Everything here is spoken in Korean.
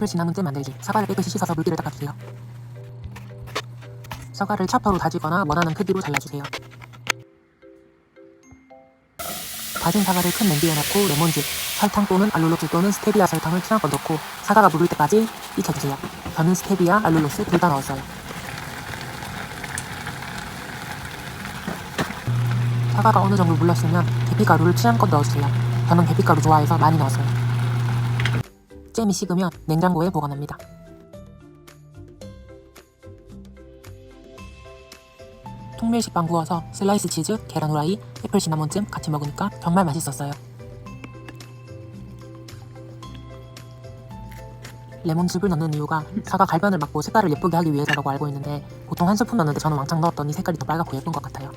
애플 시나몬잼 만들기. 사과를 깨끗이 씻어서 물기를 닦아주세요. 사과를 차퍼로 다지거나 원하는 크기로 잘라주세요. 다진 사과를 큰 냄비에 넣고 레몬즙, 설탕 또는 알룰로스 또는 스테비아 설탕을 취향껏 넣고 사과가 무를 때까지 익혀주세요. 저는 스테비아, 알룰로스 둘 다 넣었어요. 사과가 어느 정도 물렀으면 계피가루를 취향껏 넣어주세요. 저는 계피가루 좋아해서 많이 넣었어요. 잼이 식으면 냉장고에 보관합니다. 통밀식 빵 구워서 슬라이스 치즈, 계란 후라이, 애플 시나몬잼 같이 먹으니까 정말 맛있었어요. 레몬즙을 넣는 이유가 사과 갈변을 막고 색깔을 예쁘게 하기 위해서라고 알고 있는데 보통 한 스푼 넣는데 저는 왕창 넣었더니 색깔이 더 빨갛고 예쁜 것 같아요.